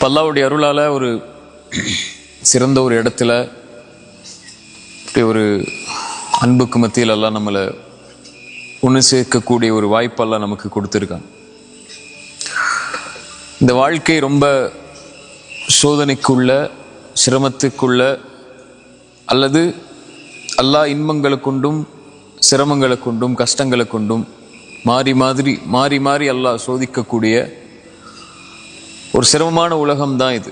பல்லாவுடைய அருளால் ஒரு சிறந்த ஒரு இடத்துல இப்படி ஒரு அன்புக்கு மத்தியில் எல்லாம் நம்மளை ஒன்று சேர்க்கக்கூடிய ஒரு வாய்ப்பெல்லாம் நமக்கு கொடுத்துருக்காங்க இந்த வாழ்க்கை ரொம்ப சோதனைக்குள்ள சிரமத்துக்குள்ள அல்லது எல்லா இன்பங்களை கொண்டும் சிரமங்களை கொண்டும் கஷ்டங்களை கொண்டும் மாறி மாதிரி மாறி மாறி அல்லாஹ் சோதிக்கக்கூடிய ஒரு சிரமமான உலகம் தான் இது.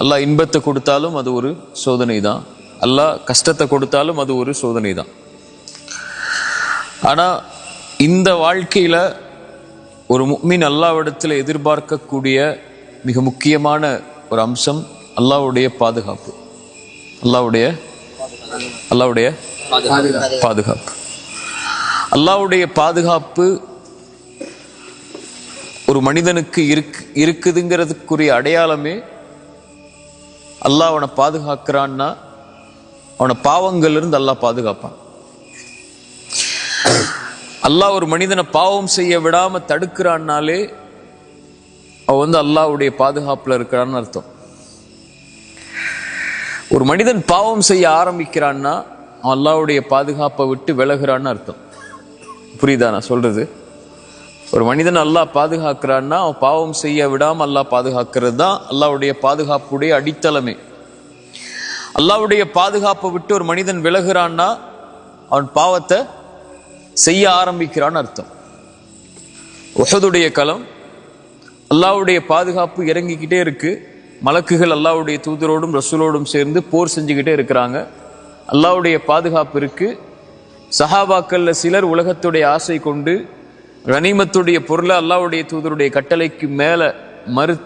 அல்லாஹ் இன்பத்தை கொடுத்தாலும் அது ஒரு சோதனை தான் அல்லாஹ் கஷ்டத்தை கொடுத்தாலும் அது ஒரு சோதனை தான் ஆனால் இந்த வாழ்க்கையில ஒரு முக்மின் அல்லாவிடத்தில் எதிர்பார்க்கக்கூடிய மிக முக்கியமான ஒரு அம்சம் அல்லாஹ்வுடைய பாதுகாப்பு. அல்லாஹ்வுடைய அல்லாஹ்வுடைய பாதுகாப்பு. அல்லாஹ்வுடைய பாதுகாப்பு ஒரு மனிதனுக்கு இருக்கு இருக்குதுங்கிறதுக்குரிய அடையாளமே அல்லாஹ் அவனை பாதுகாக்கிறான்னா அவனை பாவங்கள்ல இருந்து அல்லாஹ் பாதுகாப்பான். அல்லாஹ் ஒரு மனிதனை பாவம் செய்ய விடாமல் தடுக்கிறான்னாலே அவன் வந்து அல்லாஹ்வுடைய பாதுகாப்பில் இருக்கிறான்னு அர்த்தம். ஒரு மனிதன் பாவம் செய்ய ஆரம்பிக்கிறான்னா அவன் அல்லாஹ்வுடைய பாதுகாப்பை விட்டு விலகுறான்னு அர்த்தம். புரியுதா நான் சொல்கிறது ஒரு மனிதன் அல்லாஹ் பாதுகாக்கிறான்னா அவன் பாவம் செய்ய விடாம அல்லாஹ் பாதுகாக்கிறது தான் அல்லாவுடைய பாதுகாப்புடைய அடித்தளமே. அல்லாவுடைய பாதுகாப்பை விட்டு ஒரு மனிதன் விலகுறான்னா அவன் பாவத்தை செய்ய ஆரம்பிக்கிறான்னு அர்த்தம். உஹதுடைய களம் அல்லாஹ்வுடைய பாதுகாப்பு இறங்கிக்கிட்டே இருக்கு. மலக்குகள் அல்லாவுடைய தூதரோடும் ரசூலோடும் சேர்ந்து போர் செஞ்சுக்கிட்டே இருக்கிறாங்க. அல்லாஹ்வுடைய பாதுகாப்பு இருக்கு. சஹாபாக்கள்ல சிலர் உலகத்துடைய ஆசை கொண்டு கனிமத்துடைய பொருளை அல்லாவுடைய தூதருடைய கட்டளைக்கு மேல மறு